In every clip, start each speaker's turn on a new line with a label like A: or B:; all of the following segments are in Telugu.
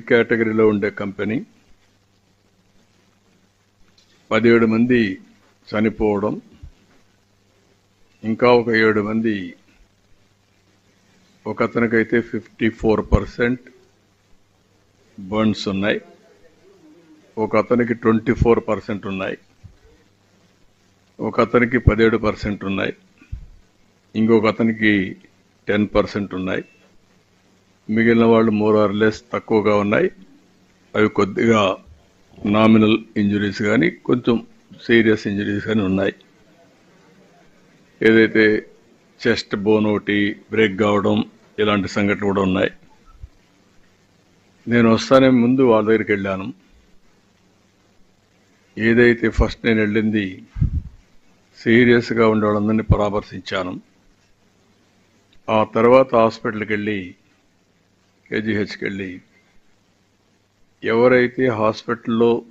A: కేటగిరీలో ఉండే కంపెనీ పదిహేడు మంది చనిపోవడం ఇంకా ఒక ఏడు మంది ఒక అతనికైతే ఫిఫ్టీ ఫోర్ పర్సెంట్ బర్న్స్ ఉన్నాయి. ఒక అతనికి ట్వంటీ ఫోర్ పర్సెంట్ ఉన్నాయి. ఒక అతనికి పదిహేడు పర్సెంట్ ఉన్నాయి. ఇంకొక అతనికి టెన్ పర్సెంట్ ఉన్నాయి. మిగిలిన వాళ్ళు మోర్ ఆర్ లెస్ తక్కువగా ఉన్నాయి. అవి కొద్దిగా నామినల్ ఇంజురీస్ కానీ కొంచెం సీరియస్ ఇంజురీస్ కానీ ఉన్నాయి. ఏదైతే చెస్ట్ బోన్ ఒకటి బ్రేక్ కావడం ఇలాంటి సంఘటనలు కూడా ఉన్నాయి. నేను వస్తానే ముందు వాళ్ళ దగ్గరికి వెళ్ళాను. ఏదైతే ఫస్ట్ నేను వెళ్ళింది సీరియస్గా ఉండే వాళ్ళందరినీ పరామర్శించాను. ఆ తర్వాత హాస్పిటల్కి వెళ్ళి కేజీహెచ్కి వెళ్ళి ఎవరైతే హాస్పిటల్లో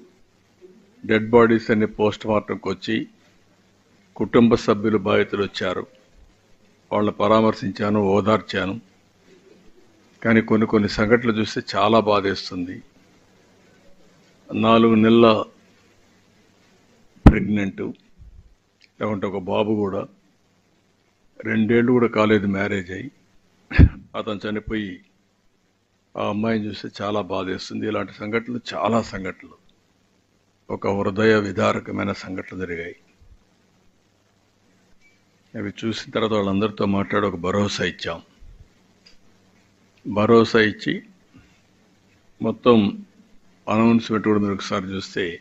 A: డెడ్ బాడీస్ అన్ని పోస్ట్ మార్టంకి వచ్చి కుటుంబ సభ్యులు బాధితులు వచ్చారు వాళ్ళని పరామర్శించాను ఓదార్చాను. కానీ కొన్ని కొన్ని సంఘటనలు చూస్తే చాలా బాధేస్తుంది. నాలుగు నెలల ప్రెగ్నెంట్ లేకుంటే ఒక బాబు కూడా రెండేళ్ళు కూడా కాలేదు మ్యారేజ్ అయ్యి. అతను చనిపోయి ఆ అమ్మాయిని చూస్తే చాలా బాధేస్తుంది. ఇలాంటి సంఘటనలు చాలా సంఘటనలు. ఒక హృదయ విదారకమైన సంఘటనలు జరిగాయి. అవి చూసిన తర్వాత వాళ్ళందరితో మాట్లాడి ఒక భరోసా ఇచ్చాం. భరోసా ఇచ్చి మొత్తం అనౌన్స్మెంట్ కూడా మీరు ఒకసారి చూస్తే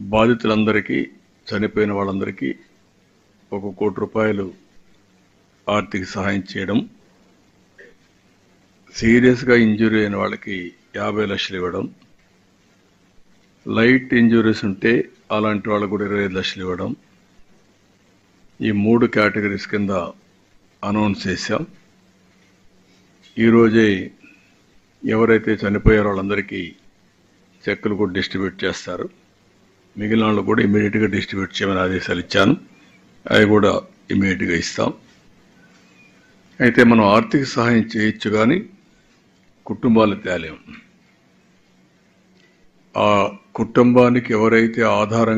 A: బాధితులందరికీ చనిపోయిన వాళ్ళందరికీ ఒక కోటి రూపాయలు ఆర్థిక సహాయం చేయడం సీరియస్గా ఇంజురీ అయిన వాళ్ళకి యాభై లక్షలు ఇవ్వడం లైట్ ఇంజురీస్ ఉంటే అలాంటి వాళ్ళకు కూడా ఇరవై లక్షలు ఇవ్వడం ఈ మూడు కేటగిరీస్ కింద అనౌన్స్ చేశాం. ఈరోజే ఎవరైతే చనిపోయారో వాళ్ళందరికీ చెక్కులు కూడా డిస్ట్రిబ్యూట్ చేస్తారు. మిగిలిన వాళ్ళు కూడా ఇమీడియట్గా డిస్ట్రిబ్యూట్ చేయమని ఆదేశాలు ఇచ్చాను. అవి కూడా ఇమీడియట్గా ఇస్తాం. అయితే మనం ఆర్థిక సహాయం చేయొచ్చు కానీ కుటుంబాలు తేలేం. ఆ కుటుంబానికి ఎవరైతే ఆధారంగా